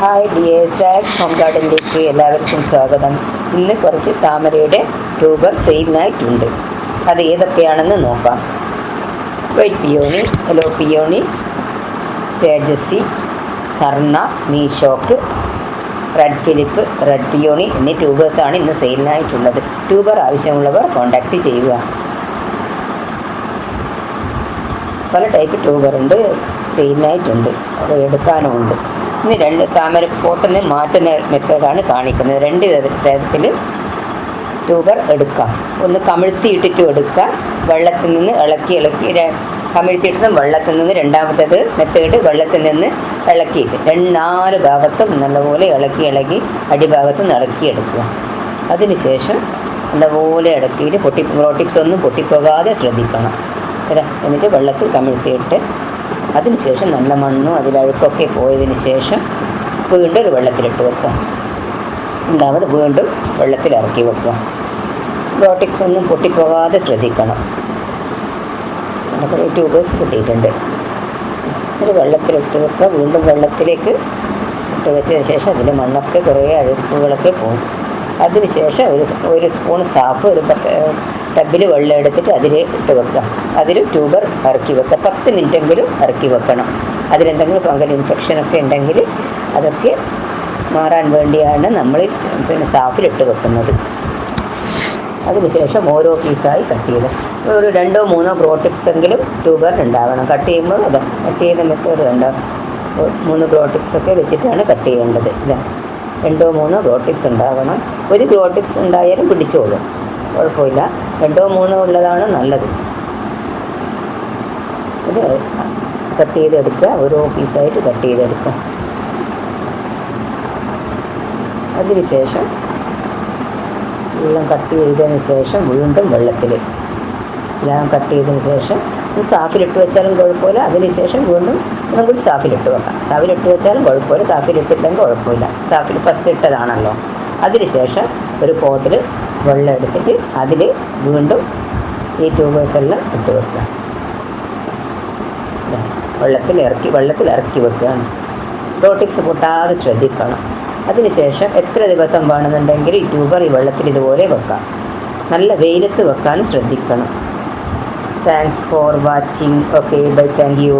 Hi dears റാക്സ് home ഗാർഡനിലേക്ക് എല്ലാവർക്കും സ്വാഗതം. ഇന്ന് കുറച്ച് താമരയുടെ ട്യൂബർ സെയിലിനായിട്ടുണ്ട് അത് ഏതൊക്കെയാണെന്ന് നോക്കാം. വൈറ്റ് പിയോണി യെല്ലോ പിയോണി തേജസ്സി കർണ മീഷോക്ക് റെഡ് ഫിലിപ്പ് റെഡ് പിയോണി എന്നീ ട്യൂബേഴ്സാണ് ഇന്ന് സെയിലിനായിട്ടുള്ളത് ട്യൂബർ ആവശ്യമുള്ളവർ കോൺടാക്റ്റ് ചെയ്യുക. പല ടൈപ്പ് ട്യൂബർ ഉണ്ട്. സെയിലിനായിട്ടുണ്ട് എടുക്കാനുമുണ്ട്. ഇനി രണ്ട് താമര പോട്ടെന്ന് മാറ്റുന്ന മെത്തേഡാണ് കാണിക്കുന്നത്. രണ്ട് തരത്തിൽ ട്യൂബർ എടുക്കാം. ഒന്ന് കമിഴ്ത്തിയിട്ടിട്ട് എടുക്കാം വെള്ളത്തിൽ നിന്ന് ഇളക്കി ഇളക്കി കമിഴ്ത്തിയിട്ടതും വെള്ളത്തിൽ നിന്ന് രണ്ടാമത്തേത് മെത്തേഡ് വെള്ളത്തിൽ നിന്ന് ഇളക്കിയിട്ട് രണ്ട് നാല് ഭാഗത്തും നല്ലപോലെ ഇളക്കി ഇളക്കി അടിഭാഗത്ത് നിന്ന് ഇളക്കിയെടുക്കുക അതിനുശേഷം നല്ലപോലെ ഇളക്കിയിട്ട് പൊട്ടി റോട്ടിക്സ് ഒന്നും പൊട്ടിപ്പോകാതെ ശ്രദ്ധിക്കണം. എന്നിട്ട് വെള്ളത്തിൽ കമിഴ്ത്തിയിട്ട് അതിനുശേഷം നല്ല മണ്ണും അതിലഴുക്കൊക്കെ പോയതിന് ശേഷം വീണ്ടും ഒരു വെള്ളത്തിലിട്ട് വെക്കുക. രണ്ടാമത് വീണ്ടും വെള്ളത്തിൽ ഇറക്കി വെക്കുക. റോട്ടിക്സ് ഒന്നും പൊട്ടിപ്പോകാതെ ശ്രദ്ധിക്കണം. നമുക്ക് ട്യൂബേഴ്സ് കിട്ടിയിട്ടുണ്ട്. ഒരു വെള്ളത്തിലിട്ട് വെക്കുക. വീണ്ടും വെള്ളത്തിലേക്ക് ഇട്ട് വെച്ചതിന് ശേഷം അതിൽ മണ്ണൊക്കെ കുറേ അഴുക്കുകളൊക്കെ പോകും. അതിനുശേഷം ഒരു ഒരു സ്പൂൺ സാഫ് ഒരു ടബിൽ വെള്ളം എടുത്തിട്ട് അതിൽ ഇട്ട് വെക്കുക. അതിൽ ട്യൂബർ ഇറക്കി വെക്കുക. പത്ത് മിനിറ്റെങ്കിലും ഇറക്കി വെക്കണം. അതിലെന്തെങ്കിലും ഫംഗൽ ഇൻഫെക്ഷനൊക്കെ ഉണ്ടെങ്കിൽ അതൊക്കെ മാറാൻ വേണ്ടിയാണ് നമ്മൾ പിന്നെ സാഫിലിട്ട് വെക്കുന്നത്. അതിനുശേഷം ഓരോ പീസായി കട്ട് ചെയ്ത്. ഒരു രണ്ടോ മൂന്നോ ഗ്രോ എങ്കിലും ട്യൂബർ ഉണ്ടാവണം. കട്ട് ചെയ്യുമ്പോൾ അതാ കട്ട് ചെയ്യുന്ന മെത്തേഡ് കണ്ടോ ഒ- മൂന്ന് ഗ്രോ ഒക്കെ വെച്ചിട്ടാണ് കട്ട് ചെയ്യേണ്ടത്. ഇതാ രണ്ടോ മൂന്നോ ഗ്രോ ടിപ്സ് ഉണ്ടാവണം. ഒരു ഗ്രോ ടിപ്സ് ഉണ്ടായാലും പിടിച്ചോളും. കുഴപ്പമില്ല. രണ്ടോ മൂന്നോ ഉള്ളതാണ് നല്ലത്. ഇത് കട്ട് ചെയ്തെടുക്കുക. ഓരോ പീസായിട്ട് കട്ട് ചെയ്തെടുക്കുക. അതിനുശേഷം എല്ലാം കട്ട് ചെയ്തതിന് ശേഷം വീണ്ടും വെള്ളത്തിൽ എല്ലാം കട്ട് ചെയ്തതിന് ശേഷം സാഫിലിട്ട് വെച്ചാലും കുഴപ്പമില്ല. അതിനുശേഷം വീണ്ടും ഒന്നും കൂടി സാഫിലിട്ട് വെക്കാം. സാഫിലിട്ട് വെച്ചാലും കുഴപ്പമില്ല. സാഫിലിട്ടില്ലെങ്കിൽ കുഴപ്പമില്ല. സാഫിൽ ഫസ്റ്റ് ഇട്ടതാണല്ലോ. അതിന് ശേഷം ഒരു പോട്ടിൽ വെള്ളം എടുത്തിട്ട് അതിൽ വീണ്ടും ഈ ട്യൂബേഴ്സ് എല്ലാം ഇട്ട് വെക്കുക. വെള്ളത്തിൽ ഇറക്കി വെള്ളത്തിൽ ഇറക്കി വെക്കുകയാണ് ഡോ ടിപ്സ് പൊട്ടാതെ ശ്രദ്ധിക്കണം. അതിനുശേഷം എത്ര ദിവസം വേണമെന്നുണ്ടെങ്കിൽ ഈ ട്യൂബർ ഈ വെള്ളത്തിൽ ഇതുപോലെ വെക്കാം. നല്ല വെയിലത്ത് വെക്കാനും ശ്രദ്ധിക്കണം. Thanks for watching okay bye thank you